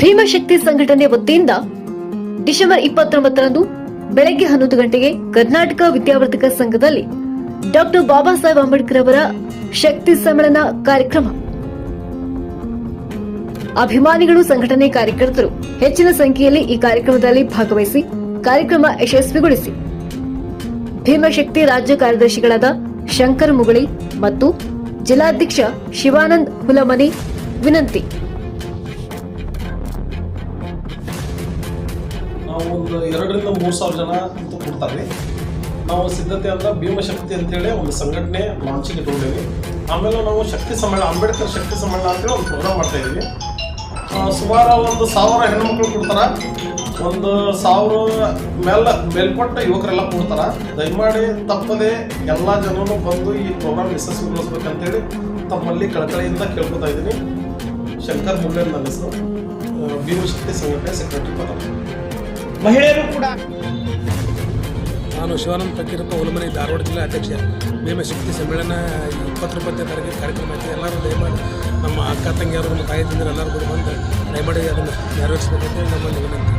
ಭೀಮಶಕ್ತಿ ಸಂಘಟನೆ ವತಿಯಿಂದ ಡಿಸೆಂಬರ್ ಇಪ್ಪತ್ತೊಂಬತ್ತರಂದು ಬೆಳಗ್ಗೆ ಹನ್ನೊಂದು ಗಂಟೆಗೆ ಕರ್ನಾಟಕ ವಿದ್ಯಾವರ್ಧಕ ಸಂಘದಲ್ಲಿ ಡಾಕ್ಟರ್ ಬಾಬಾ ಸಾಹೇಬ್ ಅಂಬೇಡ್ಕರ್ ಅವರ ಶಕ್ತಿ ಸಮ್ಮೇಳನ ಕಾರ್ಯಕ್ರಮ. ಅಭಿಮಾನಿಗಳು, ಸಂಘಟನೆ ಕಾರ್ಯಕರ್ತರು ಹೆಚ್ಚಿನ ಸಂಖ್ಯೆಯಲ್ಲಿ ಈ ಕಾರ್ಯಕ್ರಮದಲ್ಲಿ ಭಾಗವಹಿಸಿ ಕಾರ್ಯಕ್ರಮ ಯಶಸ್ವಿಗೊಳಿಸಿ. ಭೀಮಶಕ್ತಿ ರಾಜ್ಯ ಕಾರ್ಯದರ್ಶಿಗಳಾದ ಶಂಕರ್ ಮುಗಳಿ ಮತ್ತು ಜಿಲ್ಲಾಧ್ಯಕ್ಷ ಶಿವಾನಂದ್ ಹುಲಮನಿ ವಿನಂತಿ. ಒಂದು ಎರಡರಿಂದ ಮೂರು ಸಾವಿರ ಜನ ಅಂತ ಕೊಡ್ತಾರೆ. ನಾವು ಸಿದ್ಧತೆ ಅಂದ್ರೆ ಭೀಮಶಕ್ತಿ ಅಂತೇಳಿ ಒಂದು ಸಂಘಟನೆ ಲಾಂಚಿಂಗ್ ಇಟ್ಕೊಂಡಿವಿ ಆಮೇಲೆ ನಾವು ಶಕ್ತಿ ಸಮ್ಮೇಳನ ಅಂಬೇಡ್ಕರ್ ಶಕ್ತಿ ಸಮ್ಮೇಳನ ಅಂತೇಳಿ ಒಂದು ಪ್ರೋಗ್ರಾಮ್ ಮಾಡ್ತಾ ಇದ್ದೀವಿ ಸುಮಾರು ಒಂದು ಸಾವಿರ ಹೆಣ್ಮಕ್ಳು ಕೊಡ್ತಾರ. ಒಂದು ಸಾವಿರ ಮೇಲೆ, ಮೇಲ್ಪಟ್ಟ ಯುವಕರೆಲ್ಲ ಕೊಡ್ತಾರ. ದಯಮಾಡಿ ತಪ್ಪದೆ ಎಲ್ಲ ಜನರು ಬಂದು ಈ ಪ್ರೋಗ್ರಾಮ್ ಯಶಸ್ವಿಗೊಳಿಸ್ಬೇಕಂತೇಳಿ ತಮ್ಮಲ್ಲಿ ಕಳಕಳಿಯಿಂದ ಕೇಳ್ಕೊತಾ ಇದ್ದೀನಿ. ಶಂಕರ್ ಮುಳ್ಳೇರ್ ನನ್ನ ಹೆಸರು ಭೀಮಶಕ್ತಿ ಸಂಘಟನೆ ಸೆಕ್ರೆಟರಿ ಪದ ಮಹಿಳೆಯರು ಕೂಡ ನಾನು ಶಿವಾನಂದ ತಕ್ಕಿರಪ್ಪ ಹುಲಮನಿ ಧಾರವಾಡ ಜಿಲ್ಲಾ ಅಧ್ಯಕ್ಷ. ಭೀಮಶಕ್ತಿ ಸಮ್ಮೇಳನ ಇಪ್ಪತ್ತೊಂಬತ್ತನೇ ತಾರೀಕು ಕಾರ್ಯಕ್ರಮ ಐತೆ ಎಲ್ಲರೂ ದಯಮಾಡಿ ನಮ್ಮ ಅಕ್ಕ ತಂಗಿಯವರು ನಮ್ಮ ತಾಯಿ ತಂದಿರು ಎಲ್ಲರೂ ಕೂಡ ಬಂದು ದಯಮಾಡಿ ಅದನ್ನು ನೆರವೇರಿಸಬೇಕಂತೇಳಿ ನಮ್ಮಲ್ಲಿ ವಿನಂತಿ.